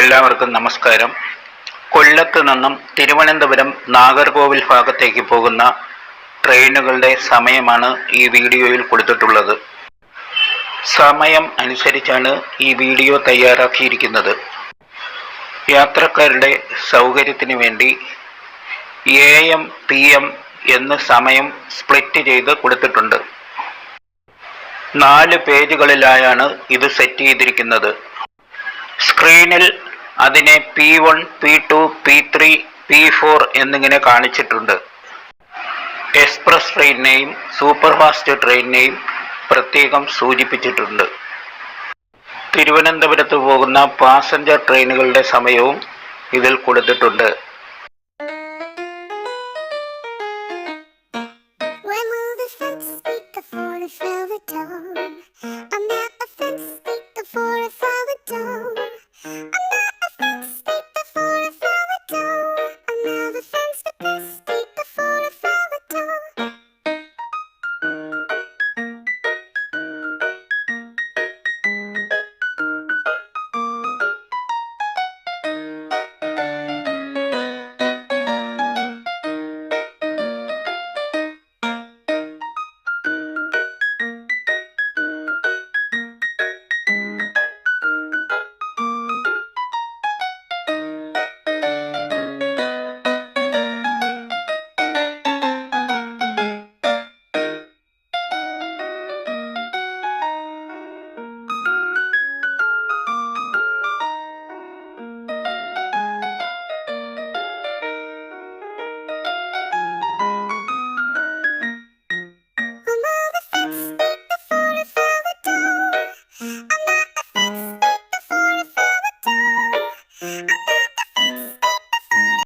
എല്ലാവർക്കും നമസ്കാരം. കൊല്ലത്ത് നിന്നും തിരുവനന്തപുരം നാഗർകോവിൽ ഭാഗത്തേക്ക് പോകുന്ന ട്രെയിനുകളുടെ സമയമാണ് ഈ വീഡിയോയിൽ കൊടുത്തിട്ടുള്ളത്. സമയം അനുസരിച്ചാണ് ഈ വീഡിയോ തയ്യാറാക്കിയിരിക്കുന്നത്. യാത്രക്കാരുടെ സൗകര്യത്തിന് വേണ്ടി എ എം പി എം എന്ന് സമയം സ്പ്ലിറ്റ് ചെയ്ത് കൊടുത്തിട്ടുണ്ട്. നാല് പേജുകളിലായാണ് ഇത് സെറ്റ് ചെയ്തിരിക്കുന്നത്. സ്ക്രീനിൽ അതിനെ P one P two P three P four എന്നിങ്ങനെ കാണിച്ചിട്ടുണ്ട്. എക്സ്പ്രസ് ട്രെയിനിനെയും സൂപ്പർഫാസ്റ്റ് ട്രെയിനിനെയും പ്രത്യേകം സൂചിപ്പിച്ചിട്ടുണ്ട്. തിരുവനന്തപുരത്ത് പോകുന്ന പാസഞ്ചർ ട്രെയിനുകളുടെ സമയവും ഇതിൽ കൊടുത്തിട്ടുണ്ട്. Mm-hmm.